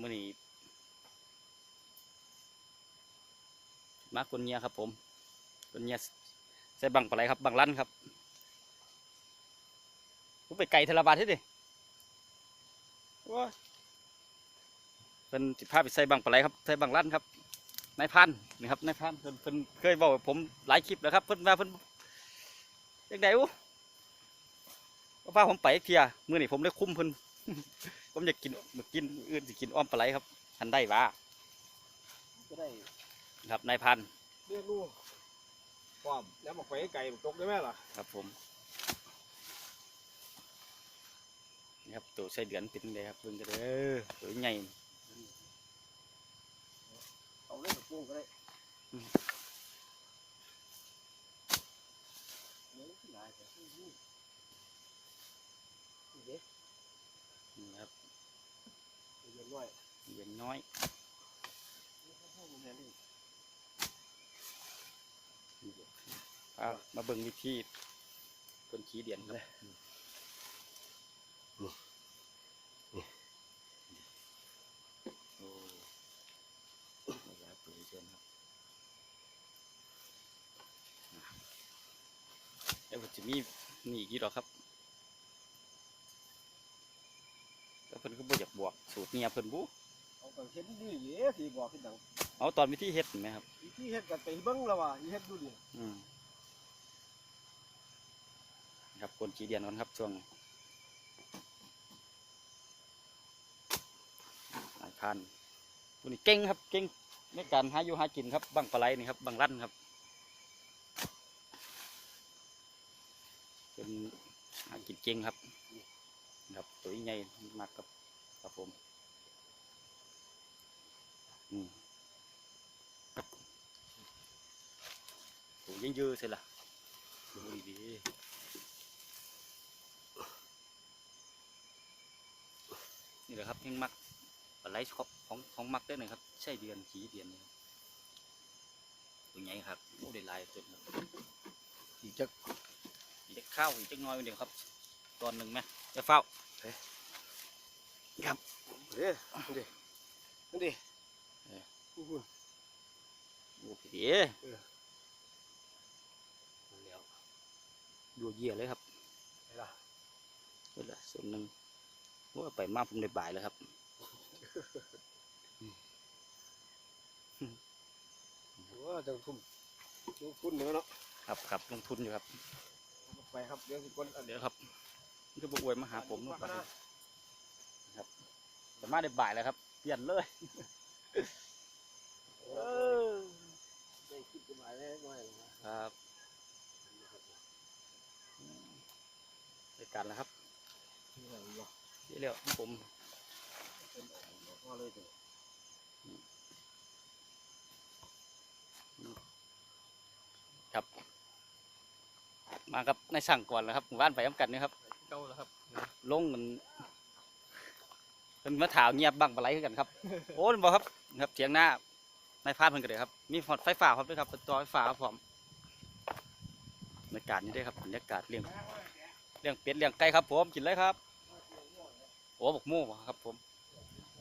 มื้อนี้มากคนเงียครับผมคนเงียใส่บังปลาไหลครับบังลั่นครับผมไปไก่เทระบาทที่ดิว้าเป็นสิพาไปใส่บังปลาไหลครับใส่บังลั่นครับนายพันนี่ครับนายพันเพิ่นเพิ่นเคยบอกผมหลายคลิปแล้วครับเพิ่นว่าเพิ่นยังไงวะก็พาผมไปอีกเทียมื้อนี้ผมได้คุ้มเพิ่น ผมอยากกินมากินอื่นสิกินอ้อมปลาไหลครับทันได้ว่าก็ได้ครับนายพันเรียกลูกความแล้วมาไปไก่ตกได้ไหมล่ะครับผมนี่ครับตัวไส้เดือนเป็นไงครับเบิ่งกันเด้อตัวใหญ่เอาเล่นกับกุ้งก็ได้เนื้อที่ไหนแต่ที่นี่เด็ก นี่ครับ เย็ นด้วยเย็นน้อยนี่เขาเข้าโรงเรียนดิอ่ามาเบิ่งวิธีคนขี้เดียนครับโอ้นี่ครับตัวเชิญครับแล้วมันจะมีนี่อีกหรอกครับแล้วเพิ่นก็บ บวกสูตรเนี่ยเพิ่นบุเอาไปเฮ็ดดีๆเย้สีบอกขึ้นดังเอาตอนวิธีเฮ็ดเห็นไหมครับวิธีเฮ็ดกันไปเบิ่งแล้วว่าอีเฮ็ดดูดิอืมครับคนขี้เดียนกันครับช่วงหลายพันตัวนี้เก่งครับเก่งในการหาอยู่หากินครับบังปลาไหลนี่ครับบังลั่นครับเป็นหากินเก่งครับ ครับตัวใหญ่มากครับ ครับผมอืมครับตัวยิ่งยืดใช่ละดูดีๆนี่แหละครับยังมักปลาไหลชอบของของมักได้หน่อยครับใช่เดือนขีเดือนนี่ครับตัวใหญ่ครับโอ้ได้หลายจุดครับอีกจักอีกจักข้าวอีกจักหน้อยเดียวครับ ตอนหนึ่งไหมจะเฝ้า ครับเด้นี่ดินี่ดิเอออู้หูโอ้โหแล้วดูเยี่ยเลยครับไปล่ะเวลาส่วนหนึ่งว่าไปมากผมได้บ่ายแล้วครับว่าจังทุ่มลงทุนเนื้อเนาะครับครับลงทุนอยู่ครับเอาไปครับเดี๋ยวสิคนอันเดี๋ยวครับนี่ก็บอวยมาหาผมนู่นไป ครับแต่มาได้บ่ายแล้วครับ เปลี่ยนเลยเออได้คิดกันมาแล้วหน่อยนะครับรายการแล้วครับนี่แหละเนาะที่เรียวผมเป็นพอเลยเถอะครับ มากับนายสั่งก่อนแล้วครับหมู่บ้านไปย้ำกันนี่ครับเก้าแล้วครับลงมัน เป็นมาถาวเงียบบังปลาไหลคือกันครับ โอ้ยบอกครับครับเถียงหน้านายพานเพิ่นก็เลยครับ มีฟอดไฟฟ้าครับด้วยครับเป็นต่อไฟฟ้าครับผมบรรยากาศนี่ด้วยครับบรรยากาศเลี้ยงเลี้ยงเป็ดเลี้ยงไก่ครับ ผมกินเลยครับโอ้บกหมูครับ ผม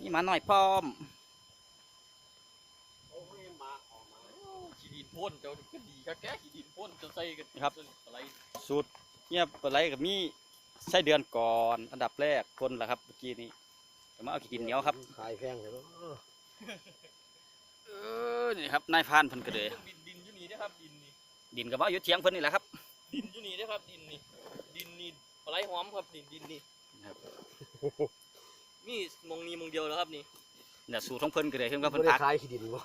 นี่หมาหน่อยพร้อมโอ้ยมาออกมาขี้ดินพ่นเจ้าก็ดีครับแกขี้ดินพ่นเจะใส่กันครับอะไรสูตรเงียบปลาไหลกับมีไส้เดือนก่อน อันดับแรกคนละครับเมื่อกี้นี้ ก็มาเอาขี้ดินเหนียวครับ ขายแพงเลยเนาะเออนี่ครับนายพรานเพิ่นก็เลยเครื่องบินดินอยู่นี่นะครับดินนี่ดินก็มาอยู่เถียงเพิ่นนี่แหละครับ ดินอยู่นี่นะครับดินนี่ดินนี่ปลาไหลหอมครับดินดินนี่ครับ มีมองนี้มองเดียวแล้วครับนี่เนี่ยสูตรของเพิ่นก็เลยเพิ่นก็บ่เพิ่นได้พักขายขี้ดินบ่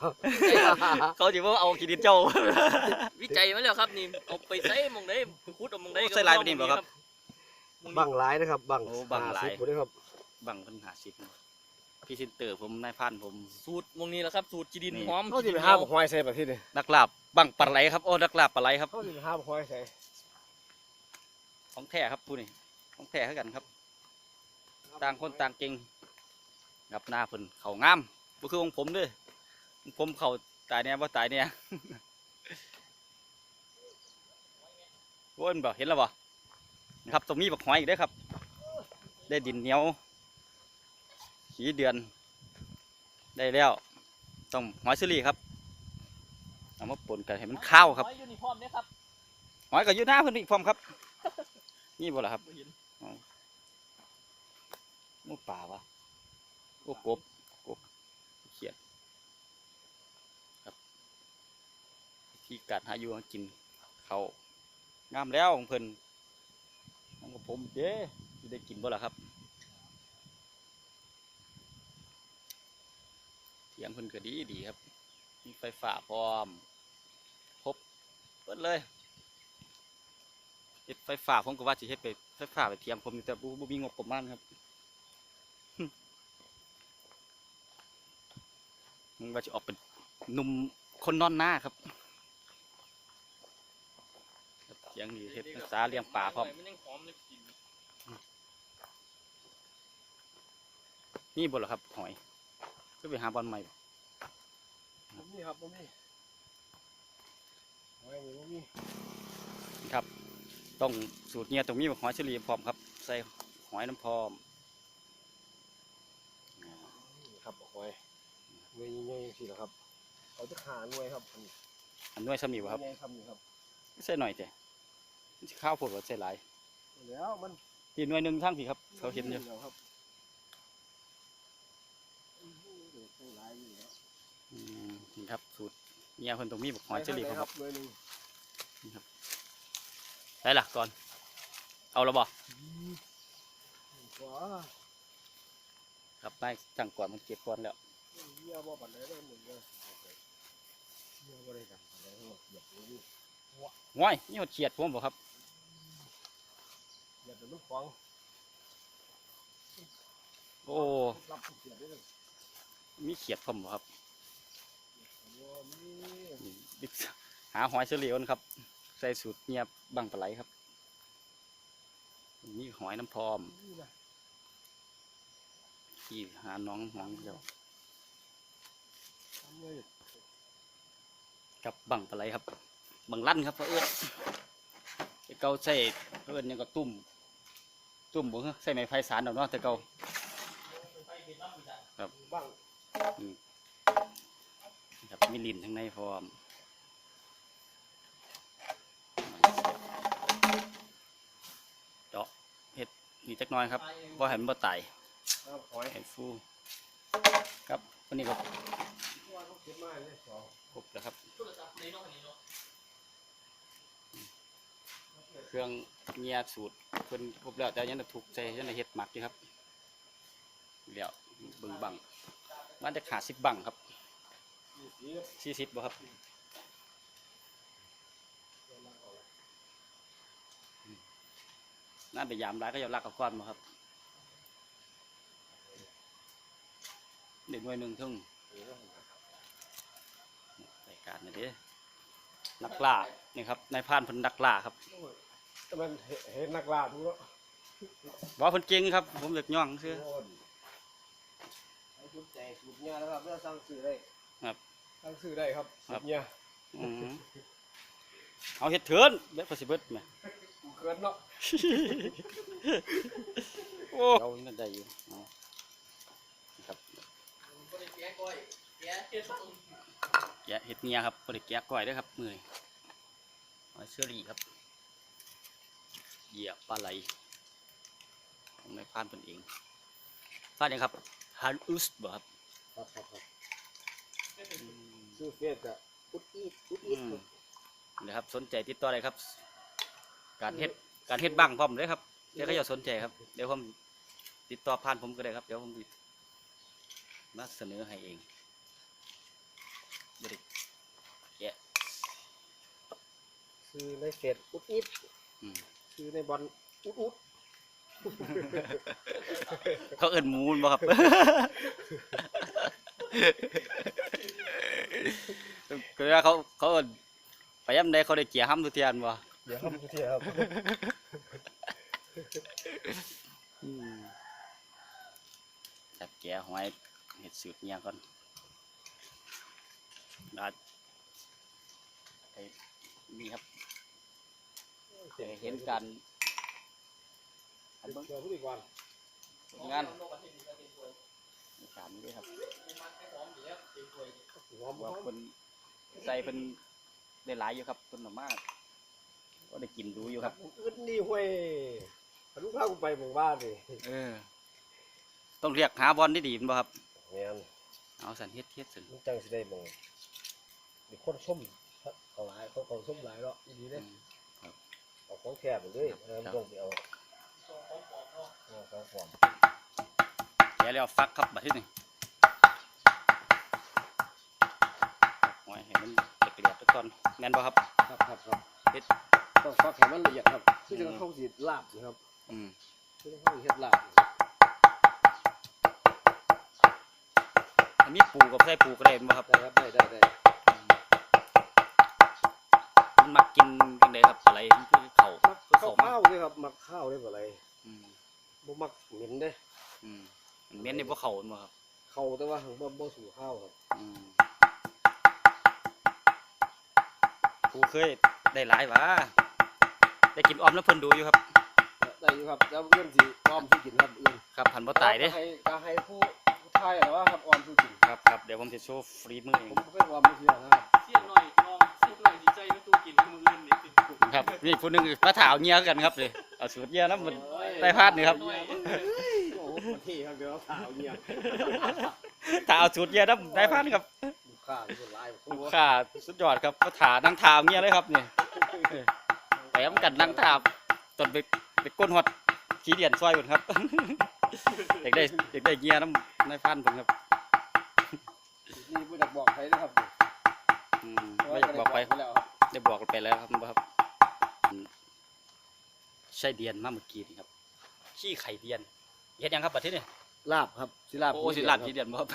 เขาสิว่าเอาขี้ดินเจ้า วิจัยมาแล้วครับนี่เอาไปใส่มองได้ไปขุดเอามองได้โอ้ใส่ลายไปนี่บ่ครับมองบันี้งหลายนะครับบังโอ้บังหลาย50บ่ได้ครับ บังเพิ่นหาสิบพรี่เซนเตอร์ผมนายพรานผม สูตรมองนี้แหละครับ สูตรขี้ดินนี่ หอมเขาสิขี้ไปดินหาเหนีบ่ยวหอยใส่ประเทศนี่นักลาบบังปลาไหลครับโอ้นักลาบปลาไหลครับ เขาสิไปหาบ่หอยใส่ของแท้ครับผู้นี่ของแท้คือกันครับ ต่างคนต่างเก่งครับหน้าเพิ่นเขางามบ่คือของผมเด้อของผมเขาตายเนี่ยบ่ตายเนี่ย โอ้ยบ่เห็นแล้วบ่นะครับตรงนี้บักหอยอีกเด้อครับ ได้ดินเหนียว ขีเดือน ได้แล้ว ต้องหอยสลีครับเอามาป่นกันให้มันข้าวครับหอยยูนิฟอร์มเนี่ยครับหอยกับยูหน้าเพิ่นอีกพร้อมครับ นี่บ่ล่ะครับบ่เห็นหมูป่าวะโอ้กบกบเขียดครับที่การหาอยู่หากินเขาวงามแล้วของเพิ่นของกับผมเด้สิได้กินบ่ล่ะครับ เถียงเพิ่นก็ดีดีครับ มีไฟฟ้าพร้อม ครบเปิดเลยเฮ็ดไฟฟ้าผมก็ว่าสิเฮ็ดไปไฟฟ้าไปเทียมผมแต่บ่บ่มีงบประมาณครับมันว่าจะออกเป็นหนุ่มคนนอนหน้าครับเสียงดีเฮ็ดรักษาเลี้ยงปลาพร้อมนี่บ่เหรอครับหอย ก็ไปหาบอลใหม่บ่ผมนี่ครับผมนี่หอยนี่ผมนี่ครับ ต้องสูตรเนี้ยตรงนี้หอยเฉลี่ยพร้อมครับ ใส่หอยน้ำพร้อมนี่ครับหอยหน่วยใหญ่ๆสิเหรอครับเขาจะขาหน่วยครับอันนี้อันน้อยซ้ำนี่บ่ครับใหญ่ครับนี่ครับใส่หน่อยแต่มันสิข้าวโพดว่าใส่หลายแล้วมันพี่หน่วยหนึงทั้งพี่ครับ เขาเห็นอยู่ แล้วครับอื้อหือเดี๋ยวใส่หลายอยู่แล้ว อืม นี่ครับ สูตรเนี้ยเพิ่นตรงนี้บอกหอยเฉลี่ยพร้อมครับหน่วยหนึ่งใส่ละก่อน เอาและบ่ขวาครับไปตั้งก่อนมันเก็บก่อนแล้วเยี่ยบ่ปันไดเลยหนึ่งเลยเยี่ยบ่ได้กันปันไดทั้งหมดเหยียบอยู่นี่ว้ายนี่หดเขียดผมบ่ครับเหยียบเป็นลูกฟองโอ้รับเสียบได้เลยมีเขียดผมบ่ครับโอ้นี่นี่ บิ๊กหาหอยเฉลียวนะครับ ใส่สูตรเงียบบังปลาไหลครับมีหอยน้ำพร้อมนี่หาน้องน้องเดียวกับบังปลาไหลครับ บังลั่นครับเพื่อนไอ้เกาใส่เพื่อนยังก็ตุ่ม ตุ่มบ่ฮะใส่ไม้ไผ่สารเอาเนาะแต่เกาครับ มีลิ้นทั้งในพร้อมเจาะเห็ดนี่จักหน้อยครับบ่ให้มันบ่ตายน้ำหอยให้ฟูครับวันนี้ก็ว่าเขาเก็บมาเลยสองครบแล้วครับโทรศัพท์ในเนาะอันนี้เนาะเครื่องเงียสูตรเพิ่นครบแล้วแต่ยังจะถูกใจยังจะเฮ็ดหมักอยู่ครับเดี๋ยวเบิ่งบังมันจะขาดสิบบังครับยี่ สิบสี่สิบบ่ครับน่าไปยามร้ายก็อย่าลักกับก้อนมาครับเด็กหน่วยหนึ่งทึ่งรายการนี่เด้นักล่านี่ครับนายพรานเพิ่นนักล่าครับแต่มันเห็นนักล่าดูแล้วว่าเพิ่นเก่งครับ ผมอยากย่องซื่อโอนให้คุณใจสูบเนี่ยนะครับเพื่อสั่งซื้อได้ครับ สั่งซื้อได้ครับครัสูบบเนี่ยอืมเอาเฮ็ดเถินเบ็ดพอสิเบิดแหม่กูเกินเนาะโอ้เรานั่นได้อยู่เอาครับบ่ได้แกะก้อยแกะเฮ็ดส้มแกะเฮ็ดเงียครับบ่ได้แกะก้อยเด้อครับมื้อนี้หอยเชอรี่ครับ เหยียบปลาไหลของนายพรานเพิ่นเองพรานหยังครับฮันอุสบ่ครับครับครับครับอืม ซื้อเฟสอะอุดอีดอุดอือีดมนะครับสนใจติดต่อได้ครับ การเฮ็ดการเฮ็ดบ้างพร้อมเลยครับเดี๋ยวเขาจะสนใจครับเดี๋ยวผมติดต่อผ่านผมก็ได้ครับเดี๋ยวผมมาเสนอให้เองบริแกะซื้อในเฟสอุดอีดอืมซื้อในบอลอุดอุดเขาเอิ้นหมูนบ่ครับ ก็เวลาเขาเขาเอิ้นไปย่ำใดเขาได้เกียร์ห้ำทุกเทียนบ่เดี๋ยวครับทุกทีครับอืมจับแกะหอยเห็ดสูตรเนี่ยก่อนอาไอ้นี่ครับจะเห็นการอันเบิ่งเดี๋ยวพูดอีกวัน งานนกกระเทียมกระเทียมสวยใน การนี้ด้วยครับมันให้หอมแล้วเต็มถ้วยนี่หอมหว่าอมเพิ่นใส่เพิ่นได้หลายอยู่ครับเพิ่นน่ะมากก็ได้กินดูอยู่ครับอื่นนี่ห้วยลูกค้ากูไปหมู่บ้านนี่เออ ต้องเรียกหาบอลได้ดีแม่นบ่ครับแม่นเอาสันเฮ็ดเฮ็ดสันมันจังสิได้บ่งมีคนส้มเขาหลายเขาเขาส้มหลายเนาะอีนี้อืเด้มเอาของแคบไปเลยเออมันต้องไปเอาตัวของปลอมเนาะเอาของปลอม แกะแล้วฟักครับบัดทีนี้โอ้ยให้มันละเอียดๆทุกตอนแม่นบ่ครับครับครับครับเฮ็ดต้องฟักให้มันละเอียดครับคือจะเข้าสิลาบนะครับอืมคือจะเข้าสิเฮ็ดลาบนะครับอันนี้ปูกับใส่ปูก็ได้แม่นบ่ครับได้ครับได้ได้ได้มันมักกินจังไดครับอะไรมันคือเขามักข้าวข้าวเลยครับมักข้าวได้บ่อะไรอืมบ่มักเหม็นเด้อืม มันเหม็นในบ่เขาแม่นบ่ครับเข้าแต่ว่าหังบ่บ่สู่ข้าวครับอืมปูเคยได้หลายวะได้กินออมแล้วเพิ่นดูอยู่ครับ ได้อยู่ครับแล้วเอื้อนสิอ้อมสิกินครับเอื้อนครับพันบ่ตายเด้ก็ให้ก็ให้ผู้ผู้ทายอะว่าครับอ้อมสิกินครับครับเดี๋ยวผมจะโชว์ฟรีมือเองผมบ่เคยอ้อมเที่ยนะครับเสี้ยนหน่อยลองเสี้ยนหน่อยสิใจมันตู้กินมืออื่นนี่สิครับนี่ผู้หนึงมาถาวเงียกันครับเลยเอาสูตรเงียแล้วมัน ได้พลาดนี่ครับหอย โอ้โหประเทศครับเดี๋ยวข่าวเนี่ยถ้าเอาสูตรเงียแล้วได้พันครับลูกค้าเป็นหลายคลูนกค้าสุดยอดครับมาถานั่งถาวเงียเลยครับนี่ไปทำกันนั่งถาวจนไปไปก้นหอดขี้เดียนซอยคนครับอยากได้อยากได้เงียน้ำในพันผมครับนี่บ่อยากบอกใครนะครับอืมไม่อยากบอกไปแล้วครับได้บอกไปแล้วครับครับอืมใช่เดียนมาเมื่อกี้นี่ครับขี้ไข่เดียน เฮ็ดยังครับประเทศนี้ลาบครับสิลาบโอ้สิลาบขี้เดียนบ่ครับ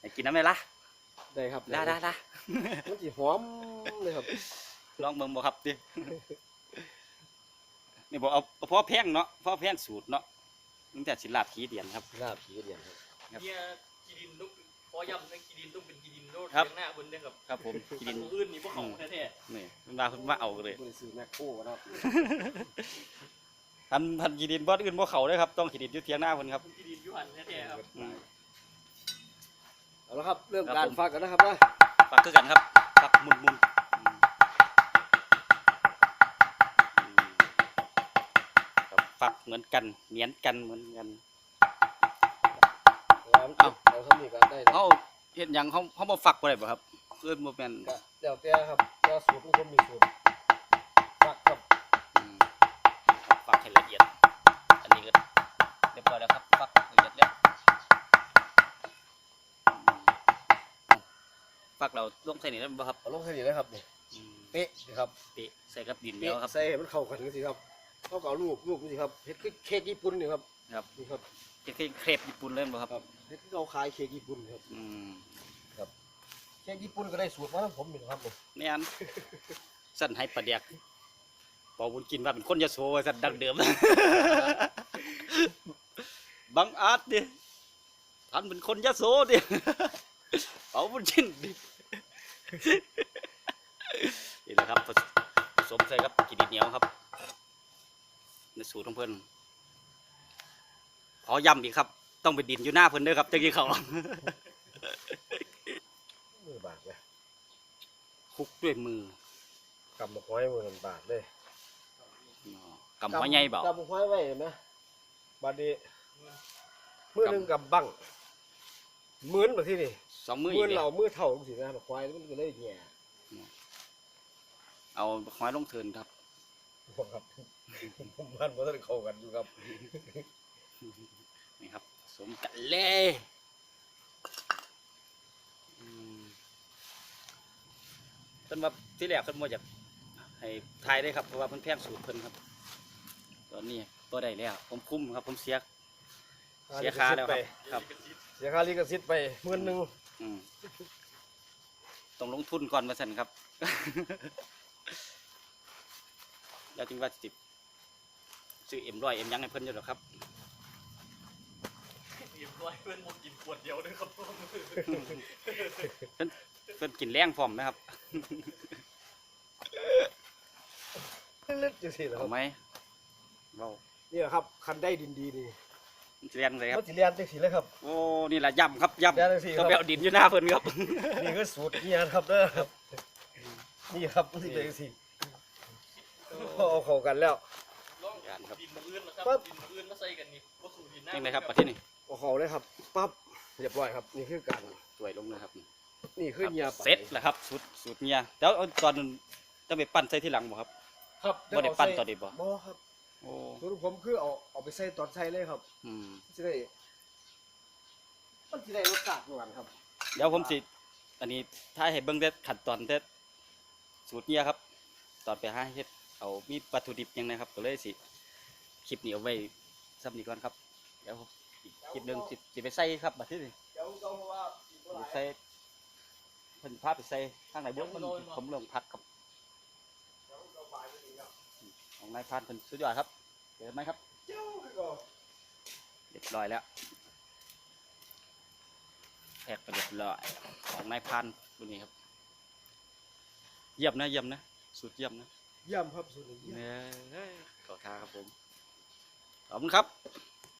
ให้กินน้ำไหมล่ะได้ครับได้ได้ได้มันสิหอมเลยครับลองเบิ่งบ่ครับดินี่บอกเอาเอาเพราะแพงเนาะเพราะแพงสูตรเนาะตั้งแต่สิลาบขี้เดียนครับลาบขี้เดียนครับครับเฮียกีดินต้องขอย้ำนะกีดินต้องเป็นกีดินโลดครับเลี้ยงหน้าบนเด้อครับครับผมขี้กิดินนมืออื่นนี่พวกเขาแท้นี่มันมาเพิ่นมาเอาเลยบ่ได้ซื้อแมคโครนะครับ พันพันขี้ดินบ่อื่นบ่เข้าเด้อครับต้องขี้ดินอยู่เถียงหน้าเพิ่นครับๆกีดินอยูหันแท้ๆครับอืมเอาละครับ เริ่มครับการผมฟักกันนะครับนะปักคือกันครับปักมุนมุนอืมอืมครับปักเหมือนกันเหมือนกันเหมือนกันเอาเอ้าเอาทำนี่กันได้นะเฮาเฮ็ดหยังเฮาเฮาบ่ฝักบ่ได้บ่ครับเอิ้นบ่แม่นก็เดี๋ยวแต่ครับแต่สูตรทุกคนมีสูตรฟักครับ อืมฝักให้ละเอียด อันนี้ก็เรียบร้อยแล้วครับฝักละเอียดแล้วอืม ฝักเราลงใส่นี่แล้วบ่ครับเอาลงใส่นี่เลยครับนี่อืมเป๊ะนี่ครับเปะใส่กับดินเป๊ะแล้วครับ ใส่ให้มันเข้ากันกันสิครับเขาก็เอาลูกลูกนี่ครับเฮ็ดคือเค้กญี่ปุ่นนี่ครับครับ นี่ครับเฮ็ดคือเครปญี่ปุ่นเลยบ่ครับครับเฮ็ดคือเขาขายเค้กญี่ปุ่นครับอืมเค้กญี่ปุ่นก็ได้สูตรมาทั้งผมนี่นะครับผมแม่นสั่นให้ประเดกปอบุญกินว่าเป็นคนยโสว่าสั่นดังเดิม บังอาจดิท่านเป็นคนยโสดิเอาบุญกินดิ นี่แหละครับผสผสมใส่กับกีดินเหนียวครับ ในสูตรของเพิ่นขอย้ำอีกครับ ต้องไปดินอยู่หน้าเพิ่นเด้อครับจังกี้เขามือบาดเลยคลุกด้วยมือกำบักห้อยมือมันบาดเลยอ๋อกำหัวใหญ่เบากำบักห้อยไว้เห็นไหมบาดนี้มือหนึงกับบัง หมื่นแบบที่นี่สองมือมือีอกเลยเรามือเท่าจังสินะบักห้อยมันก็เลยแง่เอาหอยลงเทินครับครับ ผมมันบ่ทันเข้ากันอยู่ครับนี่ครับสมกันเลยอืมเพิ่นว่าที่แรกเพิ่นว่าจะให้ทายได้ครับเพราะว่าเพิ่นแพงสูตรเพิ่นครับ ตอนนี้ก็ได้แล้ว ผมคุ้มครับ ผมเสีย เสียค่าแล้วครับครับ เสียค่าลิขสิทธิ์ไปหมื่นหนึงอืมต้องลงทุนก่อนมาสั่นครับ แล้วจึงว่าสิซื้อเอ็มร้อยเอ็มยังให้เพิ่นอยู่หรอกครับเรียบร้อยเพื่อนหมดกินขวดเดียวด้วยครับเพิ่นกินแรงพร้อมไหมครับลึกจังซี่นะครัเอาบไหมเบานี่แหละครับ คันได้ดินดีนี่มันสิ เรียนอะไรคมัรับนสิเรียนจังซี่เลยครับ โอ้นี่แหละย่ำครับเรียนจังย่ำซี่คต้รัอบงไปเอาดินอยู่หน้าเพิ่นครับ นี่คือสูตรเฮียครับเด้อครับ นี่ครับมันสิเป็นจังซี่พอเอาเข้ากันแล้วลองการครับดินมืออื่นนะครับปั๊บดินมืออื่นมาใส่กันนี่บ่สู่ดินหน้ายังไงครับประเทศนี้เอาเข้าเลยครับปั๊บเรียบร้อยครับ นี่คือการสวยลงนะครับนี่คือเฮียปลาไหลเสร็จแล้วครับสูตรสูตรเมียแล้วเอาตอนนั้นจะไปปั้นใส่ที่หลังบ่ครับครับบ่ได้ปั้นตอนนี้บ่บ่ครับ โอ้สูตรผมคือเอาเอาไปใส่ตอนใส่เลยครับอืมสิได้มันสิได้รสชาติหวานครับ เดี๋ยวผมสิอันนี้ถ้าให้เบิ่งแต่ขั้นตอนแต่สูตรเมียครับ ตอนไปหาเฮ็ดเอามีวัตถุดิบหยังนะครับก็เลยสิคลิปนี้เอาไว้ซ้ำนี้ก่อนครับเดี๋ยวอีกคลิปหนึงสิสิไปใส่ครับบัดนี้เดี๋ยวเราว่าอีกบ่หลายใส่เพิ่นพาไปใส่ข้างไหนบ่มันผมเรื่องพักครับ เดี๋ยวเราบ่ายไปอีกครับ ของนายพรานเพิ่นสุดยอดครับเห็นไหมครับเจ้าคือเก่าเรียบร้อยแล้วแพ็กไปเรียบร้อยของนายพรานรุ่นนี้ครับ เยี่ยมนะเยี่ยมนะสุดเยี่ยมนะเยี่ยมครับสูตรนี้เยี่ยมเนี่ยขอท้าครับผมขอบคุณครับ